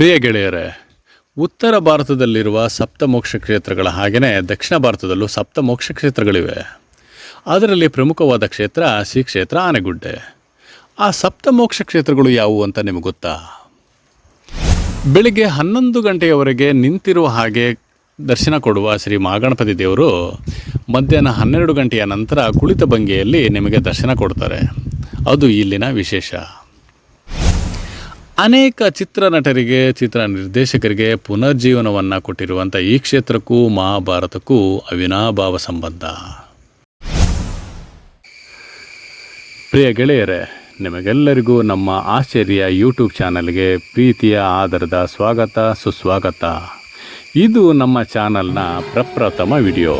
ಪ್ರಿಯ ಗೆಳೆಯರೇ, ಉತ್ತರ ಭಾರತದಲ್ಲಿರುವ ಸಪ್ತಮೋಕ್ಷ ಕ್ಷೇತ್ರಗಳ ಹಾಗೆಯೇ ದಕ್ಷಿಣ ಭಾರತದಲ್ಲೂ ಸಪ್ತಮೋಕ್ಷ ಕ್ಷೇತ್ರಗಳಿವೆ. ಅದರಲ್ಲಿ ಪ್ರಮುಖವಾದ ಕ್ಷೇತ್ರ ಶ್ರೀ ಕ್ಷೇತ್ರ ಆನೆಗುಡ್ಡೆ. ಆ ಸಪ್ತಮೋಕ್ಷ ಕ್ಷೇತ್ರಗಳು ಯಾವುವು ಅಂತ ನಿಮಗೆ ಗೊತ್ತಾ? ಬೆಳಿಗ್ಗೆ ಹನ್ನೊಂದು ಗಂಟೆಯವರೆಗೆ ನಿಂತಿರುವ ಹಾಗೆ ದರ್ಶನ ಕೊಡುವ ಶ್ರೀ ಮಹಾಗಣಪತಿ ದೇವರು ಮಧ್ಯಾಹ್ನ ಹನ್ನೆರಡು ಗಂಟೆಯ ನಂತರ ಕುಳಿತ ಭಂಗಿಯಲ್ಲಿ ನಿಮಗೆ ದರ್ಶನ ಕೊಡ್ತಾರೆ. ಅದು ಇಲ್ಲಿನ ವಿಶೇಷ. ಅನೇಕ ಚಿತ್ರ ನಟರಿಗೆ ಚಿತ್ರ ನಿರ್ದೇಶಕರಿಗೆ ಪುನರ್ಜೀವನವನ್ನು ಕೊಟ್ಟಿರುವಂಥ ಈ ಕ್ಷೇತ್ರಕ್ಕೂ, ಮಹಾಭಾರತಕ್ಕೂ ಅವಿನಾಭಾವ ಸಂಬಂಧ. ಪ್ರಿಯ ಗೆಳೆಯರೇ, ನಿಮಗೆಲ್ಲರಿಗೂ ನಮ್ಮ ಆಶ್ಚರ್ಯ ಯೂಟ್ಯೂಬ್ ಚಾನಲ್ಗೆ ಪ್ರೀತಿಯ ಆಧಾರದ ಸ್ವಾಗತ, ಸುಸ್ವಾಗತ. ಇದು ನಮ್ಮ ಚಾನಲ್ನ ಪ್ರಪ್ರಥಮ ವಿಡಿಯೋ.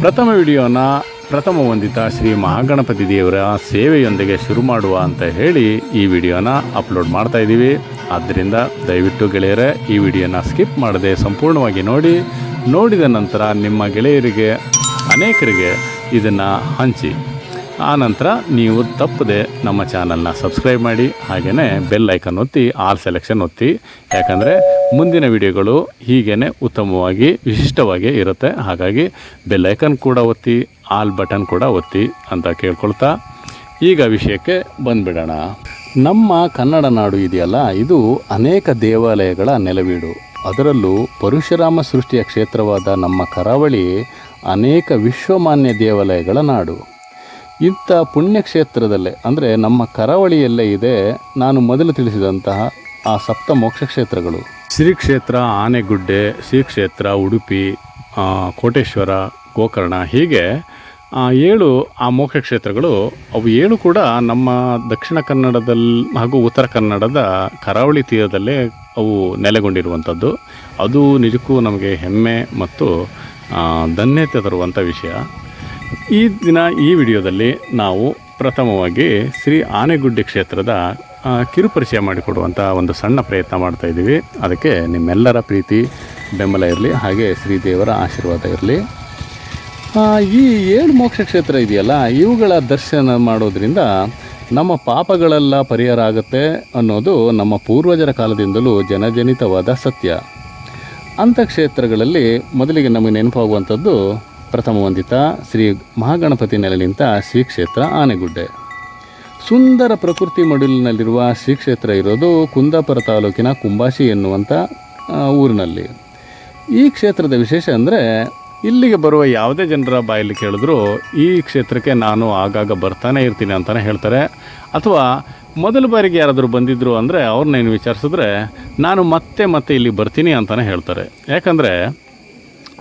ಪ್ರಥಮ ವಿಡಿಯೋನ ಪ್ರಥಮ ವಂದಿತ ಶ್ರೀ ಮಹಾಗಣಪತಿ ದೇವರ ಸೇವೆಯೊಂದಿಗೆ ಶುರು ಮಾಡುವ ಅಂತ ಹೇಳಿ ಈ ವಿಡಿಯೋನ ಅಪ್ಲೋಡ್ ಮಾಡ್ತಾ ಇದ್ದೀವಿ. ಆದ್ದರಿಂದ ದಯವಿಟ್ಟು ಗೆಳೆಯರೇ, ಈ ವಿಡಿಯೋನ ಸ್ಕಿಪ್ ಮಾಡದೆ ಸಂಪೂರ್ಣವಾಗಿ ನೋಡಿ. ನೋಡಿದ ನಂತರ ನಿಮ್ಮ ಗೆಳೆಯರಿಗೆ, ಅನೇಕರಿಗೆ ಇದನ್ನು ಹಂಚಿ. ಆ ನಂತರ ನೀವು ತಪ್ಪದೆ ನಮ್ಮ ಚಾನಲ್ನ ಸಬ್ಸ್ಕ್ರೈಬ್ ಮಾಡಿ. ಹಾಗೆಯೇ ಬೆಲ್ ಐಕನ್ ಒತ್ತಿ, ಆಲ್ ಸೆಲೆಕ್ಷನ್ ಒತ್ತಿ. ಯಾಕಂದರೆ ಮುಂದಿನ ವಿಡಿಯೋಗಳು ಹೀಗೇ ಉತ್ತಮವಾಗಿ, ವಿಶಿಷ್ಟವಾಗಿ ಇರುತ್ತೆ. ಹಾಗಾಗಿ ಬೆಲ್ಲೈಕನ್ ಕೂಡ ಒತ್ತಿ ಆಲ್ ಬಟನ್ ಕೂಡ ಒತ್ತಿ ಅಂತ ಕೇಳ್ಕೊಳ್ತಾ ಈಗ ವಿಷಯಕ್ಕೆ ಬಂದುಬಿಡೋಣ. ನಮ್ಮ ಕನ್ನಡ ನಾಡು ಇದೆಯಲ್ಲ, ಇದು ಅನೇಕ ದೇವಾಲಯಗಳ ನೆಲವೀಡು. ಅದರಲ್ಲೂ ಪರಶುರಾಮ ಸೃಷ್ಟಿಯ ಕ್ಷೇತ್ರವಾದ ನಮ್ಮ ಕರಾವಳಿ ಅನೇಕ ವಿಶ್ವಮಾನ್ಯ ದೇವಾಲಯಗಳ ನಾಡು. ಇಂಥ ಪುಣ್ಯಕ್ಷೇತ್ರದಲ್ಲೇ, ಅಂದರೆ ನಮ್ಮ ಕರಾವಳಿಯಲ್ಲೇ ಇದೆ, ನಾನು ಮೊದಲು ತಿಳಿಸಿದಂತಹ ಆ ಸಪ್ತ ಮೋಕ್ಷ ಕ್ಷೇತ್ರಗಳು. ಶ್ರೀ ಕ್ಷೇತ್ರ ಆನೆಗುಡ್ಡೆ ಶ್ರೀ ಕ್ಷೇತ್ರ ಉಡುಪಿ ಕೋಟೇಶ್ವರ, ಗೋಕರ್ಣ ಹೀಗೆ ಏಳು ಆ ಮೋಕ್ಷ ಕ್ಷೇತ್ರಗಳು. ಅವು ಏಳು ಕೂಡ ನಮ್ಮ ದಕ್ಷಿಣ ಕನ್ನಡದಲ್ಲಿ ಹಾಗೂ ಉತ್ತರ ಕನ್ನಡದ ಕರಾವಳಿ ತೀರದಲ್ಲೇ ಅವು ನೆಲೆಗೊಂಡಿರುವಂಥದ್ದು. ಅದು ನಿಜಕ್ಕೂ ನಮಗೆ ಹೆಮ್ಮೆ ಮತ್ತು ಧನ್ಯತೆ ತರುವಂಥ ವಿಷಯ. ಈ ದಿನ ಈ ವಿಡಿಯೋದಲ್ಲಿ ನಾವು ಪ್ರಥಮವಾಗಿ ಶ್ರೀ ಆನೆಗುಡ್ಡೆ ಕ್ಷೇತ್ರದ ಕಿರುಪರಿಚಯ ಮಾಡಿಕೊಡುವಂಥ ಒಂದು ಸಣ್ಣ ಪ್ರಯತ್ನ ಮಾಡ್ತಾ ಇದ್ದೀವಿ. ಅದಕ್ಕೆ ನಿಮ್ಮೆಲ್ಲರ ಪ್ರೀತಿ, ಬೆಂಬಲ ಇರಲಿ, ಹಾಗೆ ಶ್ರೀದೇವರ ಆಶೀರ್ವಾದ ಇರಲಿ. ಈ ಏಳು ಮೋಕ್ಷ ಕ್ಷೇತ್ರ ಇದೆಯಲ್ಲ, ಇವುಗಳ ದರ್ಶನ ಮಾಡೋದ್ರಿಂದ ನಮ್ಮ ಪಾಪಗಳೆಲ್ಲ ಪರಿಹಾರ ಆಗುತ್ತೆ ಅನ್ನೋದು ನಮ್ಮ ಪೂರ್ವಜರ ಕಾಲದಿಂದಲೂ ಜನಜನಿತವಾದ ಸತ್ಯ. ಅಂಥ ಕ್ಷೇತ್ರಗಳಲ್ಲಿ ಮೊದಲಿಗೆ ನಮಗೆ ನೆನಪಾಗುವಂಥದ್ದು ಪ್ರಥಮ ವಂದಿತ ಶ್ರೀ ಮಹಾಗಣಪತಿ ನೆಲೆನಿಂತ ಶ್ರೀ ಕ್ಷೇತ್ರ ಆನೆಗುಡ್ಡೆ. ಸುಂದರ ಪ್ರಕೃತಿ ಮಡಿಲಿನಲ್ಲಿರುವ ಶ್ರೀ ಕ್ಷೇತ್ರ ಇರೋದು ಕುಂದಾಪುರ ತಾಲೂಕಿನ ಕುಂಬಾಶಿ ಎನ್ನುವಂಥ ಊರಿನಲ್ಲಿ. ಈ ಕ್ಷೇತ್ರದ ವಿಶೇಷ ಅಂದರೆ ಇಲ್ಲಿಗೆ ಬರುವ ಯಾವುದೇ ಜನರ ಬಾಯಲ್ಲಿ ಕೇಳಿದ್ರು ಈ ಕ್ಷೇತ್ರಕ್ಕೆ ನಾನು ಆಗಾಗ ಬರ್ತಾನೆ ಇರ್ತೀನಿ ಅಂತಲೇ ಹೇಳ್ತಾರೆ. ಅಥವಾ ಮೊದಲ ಬಾರಿಗೆ ಯಾರಾದರೂ ಬಂದಿದ್ದರು ಅಂದರೆ ಅವ್ರನ್ನ ಏನು ವಿಚಾರಿಸಿದ್ರೆ ನಾನು ಮತ್ತೆ ಮತ್ತೆ ಇಲ್ಲಿ ಬರ್ತೀನಿ ಅಂತಲೇ ಹೇಳ್ತಾರೆ. ಯಾಕಂದರೆ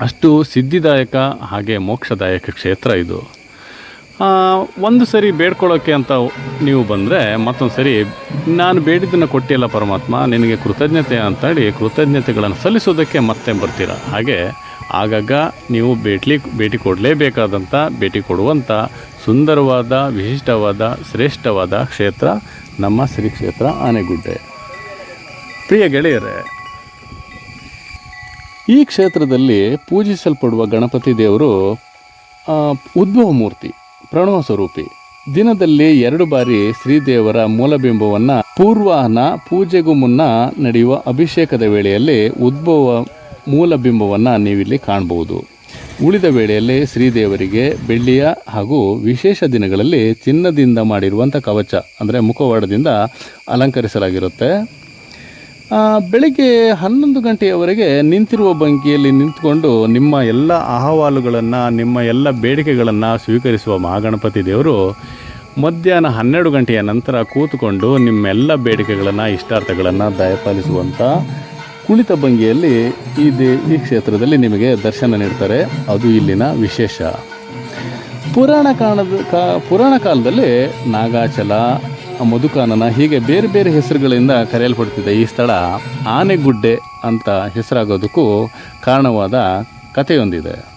ಅಷ್ಟು ಸಿದ್ಧಿದಾಯಕ ಹಾಗೆ ಮೋಕ್ಷದಾಯಕ ಕ್ಷೇತ್ರ ಇದು. ಒಂದು ಸರಿ ಬೇಡ್ಕೊಳ್ಳೋಕ್ಕೆ ಅಂತ ನೀವು ಬಂದರೆ ಮತ್ತೊಂದು ಸರಿ, ನಾನು ಬೇಡಿದ್ದನ್ನು ಕೊಟ್ಟಿಲ್ಲ ಪರಮಾತ್ಮ, ನಿನಗೆ ಕೃತಜ್ಞತೆ ಅಂತೇಳಿ ಕೃತಜ್ಞತೆಗಳನ್ನು ಸಲ್ಲಿಸೋದಕ್ಕೆ ಮತ್ತೆ ಬರ್ತೀರ? ಹಾಗೆ, ಆಗಾಗ ನೀವು ಭೇಟಿ ಭೇಟಿ ಕೊಡಲೇಬೇಕಾದಂಥ, ಭೇಟಿ ಕೊಡುವಂಥ ಸುಂದರವಾದ, ವಿಶಿಷ್ಟವಾದ, ಶ್ರೇಷ್ಠವಾದ ಕ್ಷೇತ್ರ ನಮ್ಮ ಶ್ರೀ ಕ್ಷೇತ್ರ ಆನೆಗುಡ್ಡೆ. ಪ್ರಿಯ ಗೆಳೆಯರೇ, ಈ ಕ್ಷೇತ್ರದಲ್ಲಿ ಪೂಜಿಸಲ್ಪಡುವ ಗಣಪತಿ ದೇವರು ಉದ್ಭವ ಮೂರ್ತಿ. ಪ್ರಣವ ಸ್ವರೂಪಿ ದಿನದಲ್ಲಿ ಎರಡು ಬಾರಿ ಶ್ರೀದೇವರ ಮೂಲಬಿಂಬವನ್ನು ಪೂರ್ವಾಹನ ಪೂಜೆಗೂ ಮುನ್ನ ನಡೆಯುವ ಅಭಿಷೇಕದ ವೇಳೆಯಲ್ಲಿ ಉದ್ಭವ ಮೂಲಬಿಂಬವನ್ನು ನೀವಿಲ್ಲಿ ಕಾಣಬಹುದು ಉಳಿದ ವೇಳೆಯಲ್ಲಿ ಶ್ರೀದೇವರಿಗೆ ಬೆಳ್ಳಿಯ ಹಾಗೂ ವಿಶೇಷ ದಿನಗಳಲ್ಲಿ ಚಿನ್ನದಿಂದ ಮಾಡಿರುವಂಥ ಕವಚ, ಅಂದರೆ ಮುಖವಾಡದಿಂದ ಅಲಂಕರಿಸಲಾಗಿರುತ್ತೆ. ಬೆಳಿಗ್ಗೆ ಹನ್ನೊಂದು ಗಂಟೆಯವರೆಗೆ ನಿಂತಿರುವ ಬಂಕಿಯಲ್ಲಿ ನಿಂತ್ಕೊಂಡು ನಿಮ್ಮ ಎಲ್ಲ ಅಹವಾಲುಗಳನ್ನು, ನಿಮ್ಮ ಎಲ್ಲ ಬೇಡಿಕೆಗಳನ್ನು ಸ್ವೀಕರಿಸುವ ಮಹಾಗಣಪತಿ ದೇವರು ಮಧ್ಯಾಹ್ನ ಹನ್ನೆರಡು ಗಂಟೆಯ ನಂತರ ಕೂತುಕೊಂಡು ನಿಮ್ಮೆಲ್ಲ ಬೇಡಿಕೆಗಳನ್ನು, ಇಷ್ಟಾರ್ಥಗಳನ್ನು ದಯಪಾಲಿಸುವಂಥ ಕುಳಿತ ಭಂಗಿಯಲ್ಲಿ ಈ ದೇ, ಈ ಕ್ಷೇತ್ರದಲ್ಲಿ ನಿಮಗೆ ದರ್ಶನ ನೀಡ್ತಾರೆ. ಅದು ಇಲ್ಲಿನ ವಿಶೇಷ. ಪುರಾಣ ಕಾಲದ ಕಾ, ಪುರಾಣ ಕಾಲದಲ್ಲಿ ನಾಗಾಚಲ ಮಧುಕಾನನ ಹೀಗೆ ಬೇರೆ ಬೇರೆ ಹೆಸರುಗಳಿಂದ ಕರೆಯಲ್ಪಡ್ತಿದೆ ಈ ಸ್ಥಳ ಆನೆಗುಡ್ಡೆ ಅಂತ ಹೆಸರಾಗೋದಕ್ಕೂ ಕಾರಣವಾದ ಕಥೆಯೊಂದಿದೆ.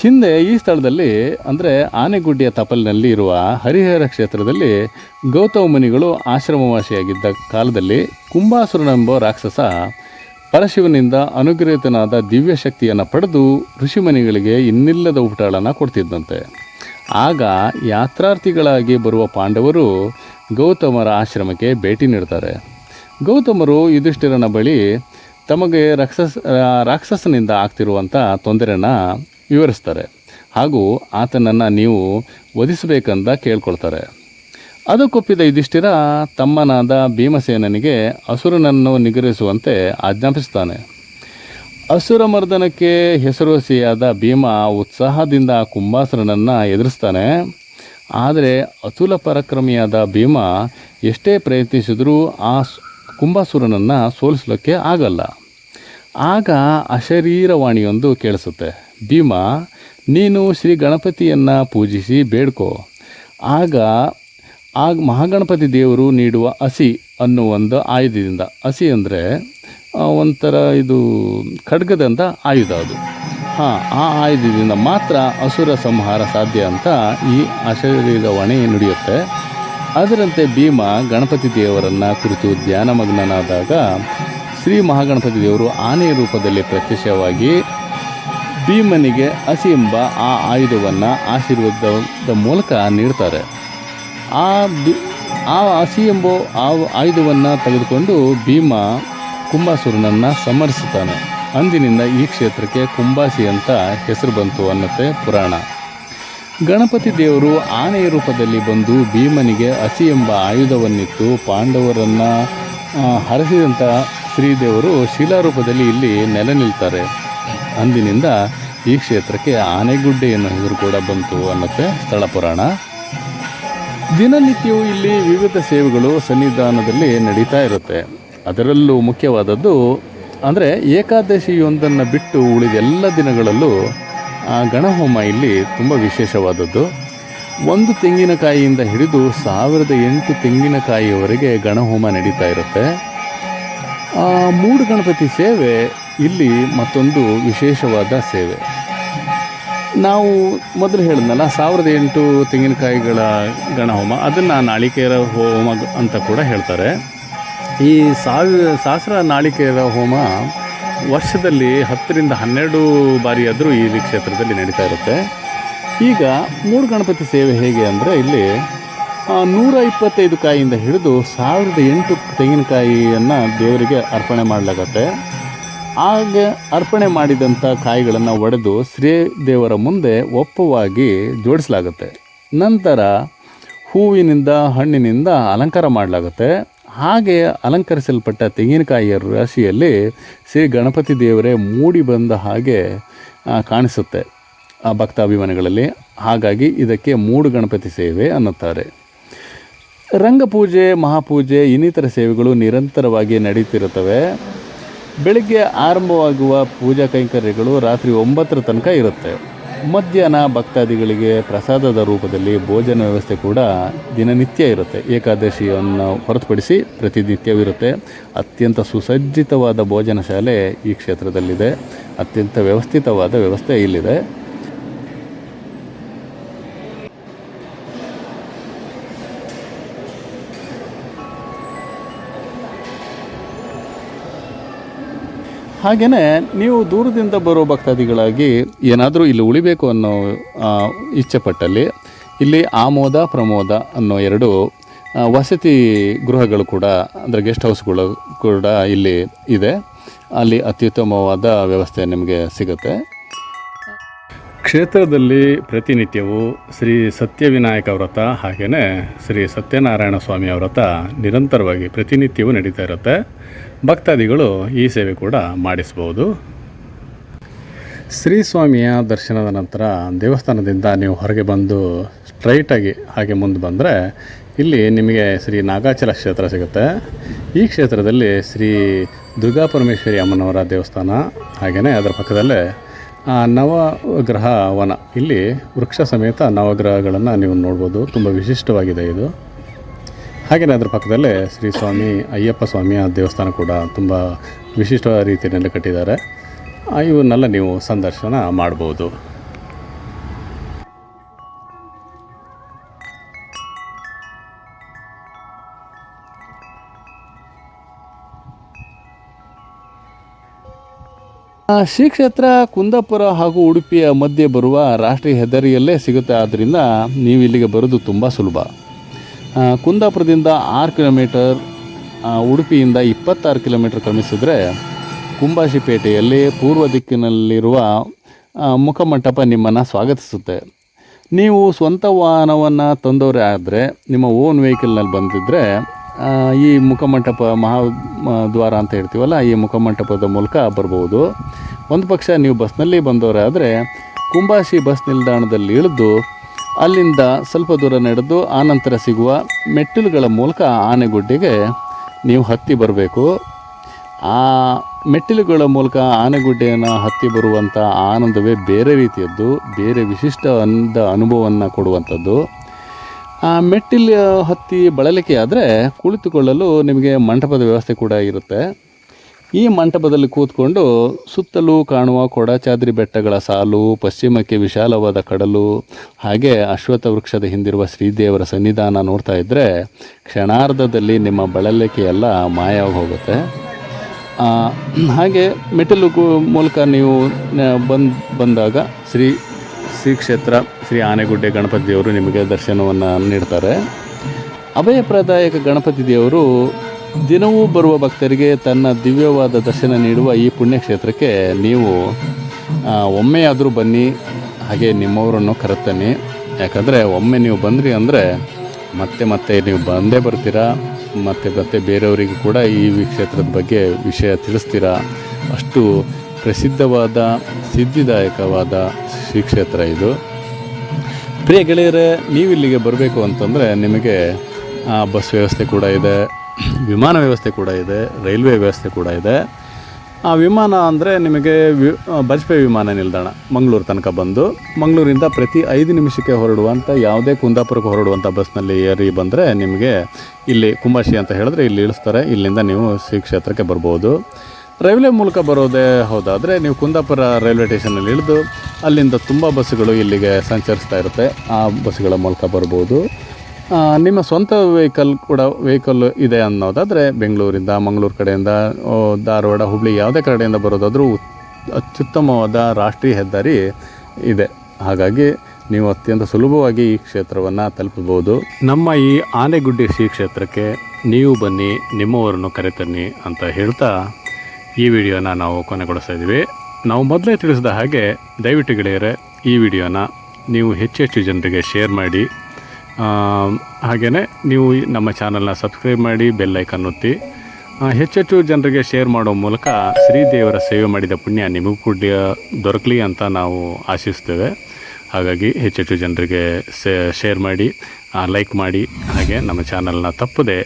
ಹಿಂದೆ ಈ ಸ್ಥಳದಲ್ಲಿ, ಅಂದರೆ ಆನೆಗುಡ್ಡೆಯ ತಪಲಿನಲ್ಲಿ ಇರುವ ಹರಿಹರ ಕ್ಷೇತ್ರದಲ್ಲಿ ಗೌತಮ ಮುನಿಗಳು ಆಶ್ರಮವಾಸಿಯಾಗಿದ್ದ ಕಾಲದಲ್ಲಿ ಕುಂಭಾಸುರನೆಂಬ ರಾಕ್ಷಸ ಪರಶಿವನಿಂದ ಅನುಗ್ರಹಿತನಾದ ದಿವ್ಯ ಶಕ್ತಿಯನ್ನು ಪಡೆದು ಋಷಿಮುನಿಗಳಿಗೆ ಇನ್ನಿಲ್ಲದ ಊಟಗಳನ್ನು ಕೊಡ್ತಿದ್ದಂತೆ. ಆಗ ಯಾತ್ರಾರ್ಥಿಗಳಾಗಿ ಬರುವ ಪಾಂಡವರು ಗೌತಮರ ಆಶ್ರಮಕ್ಕೆ ಭೇಟಿ ನೀಡ್ತಾರೆ. ಗೌತಮರು ಯುಧಿಷ್ಠಿರನ ಬಳಿ ತಮಗೆ ರಾಕ್ಷಸ, ರಾಕ್ಷಸನಿಂದ ಆಗ್ತಿರುವಂಥ ತೊಂದರೆನ ವಿವರಿಸ್ತಾರೆ ಹಾಗೂ ಆತನನ್ನು ನೀವು ವಧಿಸಬೇಕಂತ ಕೇಳ್ಕೊಳ್ತಾರೆ. ಅದಕ್ಕೊಪ್ಪಿದ ಯುಧಿಷ್ಠಿರ ತಮ್ಮನಾದ ಭೀಮಸೇನನಿಗೆ ಅಸುರನನ್ನು ನಿಗ್ರಹಿಸುವಂತೆ ಆಜ್ಞಾಪಿಸ್ತಾನೆ ಅಸುರ ಮರ್ದನಕ್ಕೆ ಹೆಸರುವಾಸಿಯಾದ ಭೀಮ ಉತ್ಸಾಹದಿಂದ ಕುಂಭಾಸುರನನ್ನು ಎದುರಿಸ್ತಾನೆ. ಆದರೆ ಅತುಲ ಪರಾಕ್ರಮಿಯಾದ ಭೀಮ ಎಷ್ಟೇ ಪ್ರಯತ್ನಿಸಿದರೂ ಆ ಕುಂಭಾಸುರನನ್ನು ಸೋಲಿಸಲಿಕ್ಕೆ ಆಗಲ್ಲ. ಆಗ ಅಶರೀರವಾಣಿಯೊಂದು ಕೇಳಿಸುತ್ತೆ, ಭೀಮ, ನೀನು ಶ್ರೀ ಗಣಪತಿಯನ್ನು ಪೂಜಿಸಿ ಬೇಡ್ಕೋ. ಆಗ ಆಗ ಮಹಾಗಣಪತಿ ದೇವರು ನೀಡುವ ಹಸಿ ಅನ್ನೋ ಒಂದು ಆಯುಧದಿಂದ, ಹಸಿ ಅಂದರೆ ಒಂಥರ ಇದು ಖಡ್ಗದಂಥ ಆಯುಧ ಅದು. ಹಾಂ, ಆ ಆಯುಧದಿಂದ ಮಾತ್ರ ಅಸುರ ಸಂಹಾರ ಸಾಧ್ಯ ಅಂತ ಈ ಅಶರೀರವಾಣಿ ನುಡಿಯುತ್ತೆ. ಅದರಂತೆ ಭೀಮ ಗಣಪತಿ ದೇವರನ್ನು ಕುರಿತು ಧ್ಯಾನಮಗ್ನನಾದಾಗ ಶ್ರೀ ಮಹಾಗಣಪತಿ ದೇವರು ಆನೆಯ ರೂಪದಲ್ಲಿ ಪ್ರತ್ಯಕ್ಷವಾಗಿ ಭೀಮನಿಗೆ ಹಸಿ ಎಂಬ ಆ ಆಯುಧವನ್ನು ಆಶೀರ್ವಾದದ ಮೂಲಕ ನೀಡ್ತಾರೆ. ಆ ಬಿ ಆ ಹಸಿ ಎಂಬ ಆ ಆಯುಧವನ್ನು ತೆಗೆದುಕೊಂಡು ಭೀಮ ಕುಂಭಾಸುರನನ್ನು ಸಮರಿಸುತ್ತಾನೆ ಅಂದಿನಿಂದ ಈ ಕ್ಷೇತ್ರಕ್ಕೆ ಕುಂಬಾಸಿ ಅಂತ ಹೆಸರು ಬಂತು ಅನ್ನತ್ತೆ ಪುರಾಣ. ಗಣಪತಿ ದೇವರು ಆನೆಯ ರೂಪದಲ್ಲಿ ಬಂದು ಭೀಮನಿಗೆ ಹಸಿ ಎಂಬ ಆಯುಧವನ್ನಿತ್ತು ಪಾಂಡವರನ್ನು ಹರಸಿದಂಥ ಶ್ರೀದೇವರು ಶಿಲಾರೂಪದಲ್ಲಿ ಇಲ್ಲಿ ನೆಲೆ ನಿಲ್ತಾರೆ. ಅಂದಿನಿಂದ ಈ ಕ್ಷೇತ್ರಕ್ಕೆ ಆನೆಗುಡ್ಡೆ ಎನ್ನುವ ಹೆಸರು ಕೂಡ ಬಂತು ಅನ್ನತ್ತೆ ಸ್ಥಳ ಪುರಾಣ. ದಿನನಿತ್ಯವೂ ಇಲ್ಲಿ ವಿವಿಧ ಸೇವೆಗಳು ಸನ್ನಿಧಾನದಲ್ಲಿ ನಡೀತಾ ಇರುತ್ತೆ. ಅದರಲ್ಲೂ ಮುಖ್ಯವಾದದ್ದು ಅಂದರೆ ಏಕಾದಶಿಯೊಂದನ್ನು ಬಿಟ್ಟು ಉಳಿದ ಎಲ್ಲ ದಿನಗಳಲ್ಲೂ ಆ ಗಣಹೋಮ ಇಲ್ಲಿ ತುಂಬ ವಿಶೇಷವಾದದ್ದು. ಒಂದು ತೆಂಗಿನಕಾಯಿಯಿಂದ ಹಿಡಿದು ಸಾವಿರದ ಎಂಟು ತೆಂಗಿನಕಾಯಿಯವರೆಗೆ ಗಣಹೋಮ ನಡೀತಾ ಇರುತ್ತೆ. ಮೂಡು ಗಣಪತಿ ಸೇವೆ ಇಲ್ಲಿ ಮತ್ತೊಂದು ವಿಶೇಷವಾದ ಸೇವೆ. ನಾವು ಮೊದಲು ಹೇಳಿದ್ನಲ್ಲ, ಸಾವಿರದ ಎಂಟು ತೆಂಗಿನಕಾಯಿಗಳ ಗಣಹೋಮ, ಅದನ್ನು ನಾಳಿಕೇರ ಹೋಮ ಅಂತ ಕೂಡ ಹೇಳ್ತಾರೆ. ಈ ಸಾವಿ ಸಹಸ್ರ ನಾಳಿಕೆಯ ಹೋಮ ವರ್ಷದಲ್ಲಿ ಹತ್ತರಿಂದ ಹನ್ನೆರಡು ಬಾರಿಯಾದರೂ ಈ ಕ್ಷೇತ್ರದಲ್ಲಿ ನಡೀತಾ ಇರುತ್ತೆ. ಈಗ ಮೂರು ಗಣಪತಿ ಸೇವೆ ಹೇಗೆ ಅಂದರೆ ಇಲ್ಲಿ ನೂರ ಇಪ್ಪತ್ತೈದು ಕಾಯಿಯಿಂದ ಹಿಡಿದು ಸಾವಿರದ ಎಂಟು ತೆಂಗಿನಕಾಯಿಯನ್ನು ದೇವರಿಗೆ ಅರ್ಪಣೆ ಮಾಡಲಾಗತ್ತೆ. ಆಗ ಅರ್ಪಣೆ ಮಾಡಿದಂಥ ಕಾಯಿಗಳನ್ನು ಒಡೆದು ಶ್ರೀ ದೇವರ ಮುಂದೆ ಒಪ್ಪವಾಗಿ ಜೋಡಿಸಲಾಗುತ್ತೆ. ನಂತರ ಹೂವಿನಿಂದ ಹಣ್ಣಿನಿಂದ ಅಲಂಕಾರ ಮಾಡಲಾಗುತ್ತೆ. ಹಾಗೆ ಅಲಂಕರಿಸಲ್ಪಟ್ಟ ತೆಂಗಿನಕಾಯಿಯ ರಾಶಿಯಲ್ಲಿ ಶ್ರೀ ಗಣಪತಿ ದೇವರೇ ಮೂಡಿ ಬಂದ ಹಾಗೆ ಕಾಣಿಸುತ್ತೆ ಆ ಭಕ್ತಾಭಿಮಾನಿಗಳಲ್ಲಿ. ಹಾಗಾಗಿ ಇದಕ್ಕೆ ಮೂಡು ಗಣಪತಿ ಸೇವೆ ಅನ್ನುತ್ತಾರೆ. ರಂಗಪೂಜೆ, ಮಹಾಪೂಜೆ, ಇನ್ನಿತರ ಸೇವೆಗಳು ನಿರಂತರವಾಗಿ ನಡೀತಿರುತ್ತವೆ. ಬೆಳಿಗ್ಗೆ ಆರಂಭವಾಗುವ ಪೂಜಾ ಕೈಂಕರ್ಯಗಳು ರಾತ್ರಿ ಒಂಬತ್ತರ ತನಕ ಇರುತ್ತೆ. ಮಧ್ಯಾಹ್ನ ಭಕ್ತಾದಿಗಳಿಗೆ ಪ್ರಸಾದದ ರೂಪದಲ್ಲಿ ಭೋಜನ ವ್ಯವಸ್ಥೆ ಕೂಡ ದಿನನಿತ್ಯ ಇರುತ್ತೆ. ಏಕಾದಶಿಯನ್ನು ಹೊರತುಪಡಿಸಿ ಪ್ರತಿನಿತ್ಯವಿರುತ್ತೆ. ಅತ್ಯಂತ ಸುಸಜ್ಜಿತವಾದ ಭೋಜನ ಶಾಲೆ ಈ ಕ್ಷೇತ್ರದಲ್ಲಿದೆ. ಅತ್ಯಂತ ವ್ಯವಸ್ಥಿತವಾದ ವ್ಯವಸ್ಥೆ ಇಲ್ಲಿದೆ. ಹಾಗೆಯೇ ನೀವು ದೂರದಿಂದ ಬರೋ ಭಕ್ತಾದಿಗಳಾಗಿ ಏನಾದರೂ ಇಲ್ಲಿ ಉಳಿಬೇಕು ಅನ್ನೋ ಇಚ್ಛೆಪಟ್ಟಲ್ಲಿ ಇಚ್ಛೆ ಪಟ್ಟಲ್ಲಿ ಇಲ್ಲಿ ಆಮೋದ, ಪ್ರಮೋದ ಅನ್ನೋ ಎರಡು ವಸತಿ ಗೃಹಗಳು ಕೂಡ, ಅಂದರೆ ಗೆಸ್ಟ್ ಹೌಸ್ಗಳು ಕೂಡ ಇಲ್ಲಿ ಇದೆ. ಅಲ್ಲಿ ಅತ್ಯುತ್ತಮವಾದ ವ್ಯವಸ್ಥೆ ನಿಮಗೆ ಸಿಗುತ್ತೆ. ಕ್ಷೇತ್ರದಲ್ಲಿ ಪ್ರತಿನಿತ್ಯವೂ ಶ್ರೀ ಸತ್ಯವಿನಾಯಕ ವ್ರತ ಹಾಗೆಯೇ ಶ್ರೀ ಸತ್ಯನಾರಾಯಣ ಸ್ವಾಮಿಯ ವ್ರತ ನಿರಂತರವಾಗಿ ಪ್ರತಿನಿತ್ಯವೂ ನಡೀತಾ ಇರುತ್ತೆ. ಭಕ್ತಾದಿಗಳು ಈ ಸೇವೆ ಕೂಡ ಮಾಡಿಸ್ಬೋದು. ಶ್ರೀ ಸ್ವಾಮಿಯ ದರ್ಶನದ ನಂತರ ದೇವಸ್ಥಾನದಿಂದ ನೀವು ಹೊರಗೆ ಬಂದು ಸ್ಟ್ರೈಟಾಗಿ ಹಾಗೆ ಮುಂದೆ ಬಂದರೆ ಇಲ್ಲಿ ನಿಮಗೆ ಶ್ರೀ ನಾಗಾಚಲ ಕ್ಷೇತ್ರ ಸಿಗುತ್ತೆ. ಈ ಕ್ಷೇತ್ರದಲ್ಲಿ ಶ್ರೀ ದುರ್ಗಾ ಪರಮೇಶ್ವರಿ ಅಮ್ಮನವರ ದೇವಸ್ಥಾನ ಹಾಗೆಯೇ ಅದರ ಪಕ್ಕದಲ್ಲೇ ನವಗ್ರಹ ವನ. ಇಲ್ಲಿ ವೃಕ್ಷ ಸಮೇತ ನವಗ್ರಹಗಳನ್ನು ನೀವು ನೋಡ್ಬೋದು. ತುಂಬ ವಿಶಿಷ್ಟವಾಗಿದೆ ಇದು. ಹಾಗೆಯೇ ಅದರ ಪಕ್ಕದಲ್ಲೇ ಶ್ರೀ ಸ್ವಾಮಿ ಅಯ್ಯಪ್ಪ ಸ್ವಾಮಿಯ ದೇವಸ್ಥಾನ ಕೂಡ ತುಂಬ ವಿಶಿಷ್ಟವಾದ ರೀತಿಯಲ್ಲಿ ಕಟ್ಟಿದ್ದಾರೆ. ಆ, ಇವನ್ನೆಲ್ಲ ನೀವು ಸಂದರ್ಶನ ಮಾಡ್ಬೋದು. ಶ್ರೀ ಕ್ಷೇತ್ರ ಕುಂದಾಪುರ ಹಾಗೂ ಉಡುಪಿಯ ಮಧ್ಯೆ ಬರುವ ರಾಷ್ಟ್ರೀಯ ಹೆದ್ದಾರಿಯಲ್ಲೇ ಸಿಗುತ್ತೆ. ಆದ್ದರಿಂದ ನೀವು ಇಲ್ಲಿಗೆ ಬರೋದು ತುಂಬ ಸುಲಭ. ಕುಂದಾಪುರದಿಂದ ಆರು ಕಿಲೋಮೀಟರ್ ಉಡುಪಿಯಿಂದ ಇಪ್ಪತ್ತಾರು ಕಿಲೋಮೀಟರ್ ಕ್ರಮಿಸಿದರೆ ಕುಂಬಾಶಿಪೇಟೆಯಲ್ಲಿ ಪೂರ್ವ ದಿಕ್ಕಿನಲ್ಲಿರುವ ಮುಖಮಂಟಪ ನಿಮ್ಮನ್ನು ಸ್ವಾಗತಿಸುತ್ತೆ. ನೀವು ಸ್ವಂತ ವಾಹನವನ್ನು ತಂದವರೇ ಆದರೆ ನಿಮ್ಮ ಓನ್ ವೆಹಿಕಲ್ನಲ್ಲಿ ಬಂದಿದ್ದರೆ ಈ ಮುಖಮಂಟಪ ಮಹಾ ದ್ವಾರ ಅಂತ ಹೇಳ್ತೀವಲ್ಲ, ಈ ಮುಖಮಂಟಪದ ಮೂಲಕ ಬರ್ಬೋದು. ಒಂದು ಪಕ್ಷ ನೀವು ಬಸ್ನಲ್ಲಿ ಬಂದವರಾದರೆ ಕುಂಬಾಶಿ ಬಸ್ ನಿಲ್ದಾಣದಲ್ಲಿ ಇಳಿದು ಅಲ್ಲಿಂದ ಸ್ವಲ್ಪ ದೂರ ನಡೆದು ಆನಂತರ ಸಿಗುವ ಮೆಟ್ಟಿಲುಗಳ ಮೂಲಕ ಆನೆಗುಡ್ಡೆಗೆ ನೀವು ಹತ್ತಿ ಬರಬೇಕು. ಆ ಮೆಟ್ಟಿಲುಗಳ ಮೂಲಕ ಆನೆಗುಡ್ಡೆಯನ್ನು ಹತ್ತಿ ಬರುವಂಥ ಆನಂದವೇ ಬೇರೆ ರೀತಿಯದ್ದು, ಬೇರೆ ವಿಶಿಷ್ಟ ಅಂದ ಅನುಭವವನ್ನು ಕೊಡುವಂಥದ್ದು. ಮೆಟ್ಟಿಲು ಹತ್ತಿ ಬಳಲಿಕೆ ಆದರೆ ಕುಳಿತುಕೊಳ್ಳಲು ನಿಮಗೆ ಮಂಟಪದ ವ್ಯವಸ್ಥೆ ಕೂಡ ಇರುತ್ತೆ. ಈ ಮಂಟಪದಲ್ಲಿ ಕೂತ್ಕೊಂಡು ಸುತ್ತಲೂ ಕಾಣುವ ಕೊಡಚಾದ್ರಿ ಬೆಟ್ಟಗಳ ಸಾಲು, ಪಶ್ಚಿಮಕ್ಕೆ ವಿಶಾಲವಾದ ಕಡಲು, ಹಾಗೆ ಅಶ್ವತ್ಥ ವೃಕ್ಷದ ಹಿಂದಿರುವ ಶ್ರೀದೇವರ ಸನ್ನಿಧಾನ ನೋಡ್ತಾ ಇದ್ದರೆ ಕ್ಷಣಾರ್ಧದಲ್ಲಿ ನಿಮ್ಮ ಬಳಲಿಕೆಯೆಲ್ಲ ಮಾಯ ಮಾಯವಾಗಿ ಹೋಗುತ್ತೆ ಹಾಗೆ ಮೆಟ್ಟಿಲು ಮೂಲಕ ನೀವು ಬಂದು, ಬಂದಾಗ ಶ್ರೀ ಶ್ರೀ ಕ್ಷೇತ್ರ ಶ್ರೀ ಆನೆಗುಡ್ಡೆ ಗಣಪತಿ ದೇವರು ನಿಮಗೆ ದರ್ಶನವನ್ನು ನೀಡ್ತಾರೆ. ಅಭಯಪ್ರದಾಯಕ ಗಣಪತಿ ದೇವರು ದಿನವೂ ಬರುವ ಭಕ್ತರಿಗೆ ತನ್ನ ದಿವ್ಯವಾದ ದರ್ಶನ ನೀಡುವ ಈ ಪುಣ್ಯಕ್ಷೇತ್ರಕ್ಕೆ ನೀವು ಒಮ್ಮೆಯಾದರೂ ಬನ್ನಿ, ಹಾಗೆ ನಿಮ್ಮವರನ್ನು ಕರೆತನ್ನಿ. ಯಾಕಂದರೆ ಒಮ್ಮೆ ನೀವು ಬಂದ್ರಿ ಅಂದರೆ ಮತ್ತೆ ಮತ್ತೆ ನೀವು ಬಂದೇ ಬರ್ತೀರಾ, ಮತ್ತೆ ಮತ್ತೆ ಬೇರೆಯವರಿಗೂ ಕೂಡ ಈ ಕ್ಷೇತ್ರದ ಬಗ್ಗೆ ವಿಷಯ ತಿಳಿಸ್ತೀರಾ. ಅಷ್ಟು ಪ್ರಸಿದ್ಧವಾದ, ಸಿದ್ಧಿದಾಯಕವಾದ ಶ್ರೀ ಕ್ಷೇತ್ರ ಇದು. ಪ್ರಿಯ ಗೆಳೆಯರೇ ನೀವು ಇಲ್ಲಿಗೆ ಬರಬೇಕು ಅಂತಂದರೆ ನಿಮಗೆ ಬಸ್ ವ್ಯವಸ್ಥೆ ಕೂಡ ಇದೆ, ವಿಮಾನ ವ್ಯವಸ್ಥೆ ಕೂಡ ಇದೆ, ರೈಲ್ವೆ ವ್ಯವಸ್ಥೆ ಕೂಡ ಇದೆ. ಆ, ವಿಮಾನ ಅಂದರೆ ನಿಮಗೆ ವಿ ಬಜ್ಪೇ ವಿಮಾನ ನಿಲ್ದಾಣ, ಮಂಗಳೂರು ತನಕ ಬಂದು, ಮಂಗಳೂರಿಂದ ಪ್ರತಿ ಐದು ನಿಮಿಷಕ್ಕೆ ಹೊರಡುವಂಥ ಯಾವುದೇ ಕುಂದಾಪುರಕ್ಕೆ ಹೊರಡುವಂಥ ಬಸ್ನಲ್ಲಿ ಏರಿ ಬಂದರೆ ನಿಮಗೆ ಇಲ್ಲಿ ಕುಂಬಾಶಿ ಅಂತ ಹೇಳಿದ್ರೆ ಇಲ್ಲಿ ಇಳಿಸ್ತಾರೆ, ಇಲ್ಲಿಂದ ನೀವು ಶ್ರೀ ಕ್ಷೇತ್ರಕ್ಕೆ ಬರ್ಬೋದು. ರೈಲ್ವೆ ಮೂಲಕ ಬರೋದೇ ಹೌದಾದರೆ ನೀವು ಕುಂದಾಪುರ ರೈಲ್ವೆ ಸ್ಟೇಷನಲ್ಲಿ ಇಳಿದು ಅಲ್ಲಿಂದ ತುಂಬ ಬಸ್ಸುಗಳು ಇಲ್ಲಿಗೆ ಸಂಚರಿಸ್ತಾ ಇರುತ್ತೆ. ಆ ಬಸ್ಸುಗಳ ಮೂಲಕ ಬರ್ಬೋದು. ನಿಮ್ಮ ಸ್ವಂತ ವೆಹಿಕಲ್ ಕೂಡ ವೆಹಿಕಲ್ ಇದೆ ಅನ್ನೋದಾದರೆ ಬೆಂಗಳೂರಿಂದ, ಮಂಗಳೂರು ಕಡೆಯಿಂದ ಧಾರವಾಡ, ಹುಬ್ಳಿ ಯಾವುದೇ ಕಡೆಯಿಂದ ಬರೋದಾದರೂ ಅತ್ಯುತ್ತಮವಾದ ರಾಷ್ಟ್ರೀಯ ಹೆದ್ದಾರಿ ಇದೆ. ಹಾಗಾಗಿ ನೀವು ಅತ್ಯಂತ ಸುಲಭವಾಗಿ ಈ ಕ್ಷೇತ್ರವನ್ನು ತಲುಪಬಹುದು. ನಮ್ಮ ಈ ಆನೆಗುಡ್ಡೆ ಶ್ರೀ ಕ್ಷೇತ್ರಕ್ಕೆ ನೀವು ಬನ್ನಿ, ನಿಮ್ಮವರನ್ನು ಕರೆತನ್ನಿ ಅಂತ ಹೇಳ್ತಾ ಈ ವಿಡಿಯೋನ ನಾವು ಕೊನೆಗೊಳಿಸ್ತಾ ಇದ್ದೀವಿ. ನಾವು ಮೊದಲೇ ತಿಳಿಸಿದ ಹಾಗೆ ದಯವಿಟ್ಟು ಗೆಳೆಯರೆ, ಈ ವಿಡಿಯೋನ ನೀವು ಹೆಚ್ಚು ಹೆಚ್ಚು ಜನರಿಗೆ ಶೇರ್ ಮಾಡಿ. ಹಾಗೆಯೇ ನೀವು ನಮ್ಮ ಚಾನಲ್ನ ಸಬ್ಸ್ಕ್ರೈಬ್ ಮಾಡಿ ಬೆಲ್ಲೈಕನ್ ಒತ್ತಿ. ಹೆಚ್ಚೆಚ್ಚು ಜನರಿಗೆ ಶೇರ್ ಮಾಡೋ ಮೂಲಕ ಶ್ರೀದೇವರ ಸೇವೆ ಮಾಡಿದ ಪುಣ್ಯ ನಿಮಗೂ ಕೂಡ ದೊರಕಲಿ ಅಂತ ನಾವು ಆಶಿಸ್ತೇವೆ. ಹಾಗಾಗಿ ಹೆಚ್ಚೆಚ್ಚು ಜನರಿಗೆ ಶೇರ್ ಮಾಡಿ ಲೈಕ್ ಮಾಡಿ, ಹಾಗೆ ನಮ್ಮ ಚಾನಲ್ನ ತಪ್ಪದೆ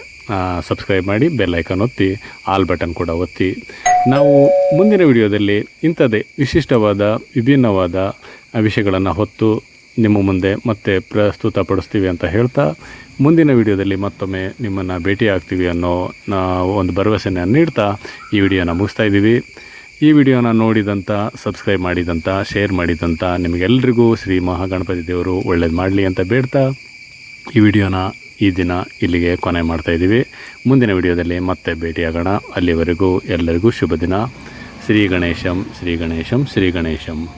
ಸಬ್ಸ್ಕ್ರೈಬ್ ಮಾಡಿ ಬೆಲ್ ಐಕಾನ್ ಒತ್ತಿ ಆಲ್ ಬಟನ್ ಕೂಡ ಒತ್ತಿ. ನಾವು ಮುಂದಿನ ವಿಡಿಯೋದಲ್ಲಿ ಇಂಥದ್ದೇ ವಿಶಿಷ್ಟವಾದ, ವಿಭಿನ್ನವಾದ ವಿಷಯಗಳನ್ನು ಹೊತ್ತು ನಿಮ್ಮ ಮುಂದೆ ಮತ್ತೆ ಪ್ರಸ್ತುತಪಡಿಸ್ತೀವಿ ಅಂತ ಹೇಳ್ತಾ, ಮುಂದಿನ ವಿಡಿಯೋದಲ್ಲಿ ಮತ್ತೊಮ್ಮೆ ನಿಮ್ಮನ್ನು ಭೇಟಿ ಆಗ್ತೀವಿ ಅನ್ನೋ ಒಂದು ಭರವಸೆಯನ್ನು ನೀಡ್ತಾ ಈ ವಿಡಿಯೋನ ಮುಗಿಸ್ತಾ ಇದ್ದೀವಿ. ಈ ವಿಡಿಯೋನ ನೋಡಿದಂಥ ಸಬ್ಸ್ಕ್ರೈಬ್ ಮಾಡಿದಂಥ ಶೇರ್ ಮಾಡಿದಂಥ ನಿಮಗೆಲ್ರಿಗೂ ಶ್ರೀ ಮಹಾಗಣಪತಿ ದೇವರು ಒಳ್ಳೇದು ಮಾಡಲಿ ಅಂತ ಬೇಡ್ತಾ, ಈ ವಿಡಿಯೋನ ಈ ದಿನ ಇಲ್ಲಿಗೆ ಕೊನೆ ಮಾಡ್ತಾ ಇದ್ದೀವಿ. ಮುಂದಿನ ವಿಡಿಯೋದಲ್ಲಿ ಮತ್ತೆ ಭೇಟಿಯಾಗೋಣ. ಅಲ್ಲಿವರೆಗೂ ಎಲ್ಲರಿಗೂ ಶುಭ ದಿನ. ಶ್ರೀ ಗಣೇಶಂ ಶ್ರೀ ಗಣೇಶಂ ಶ್ರೀ ಗಣೇಶಂ.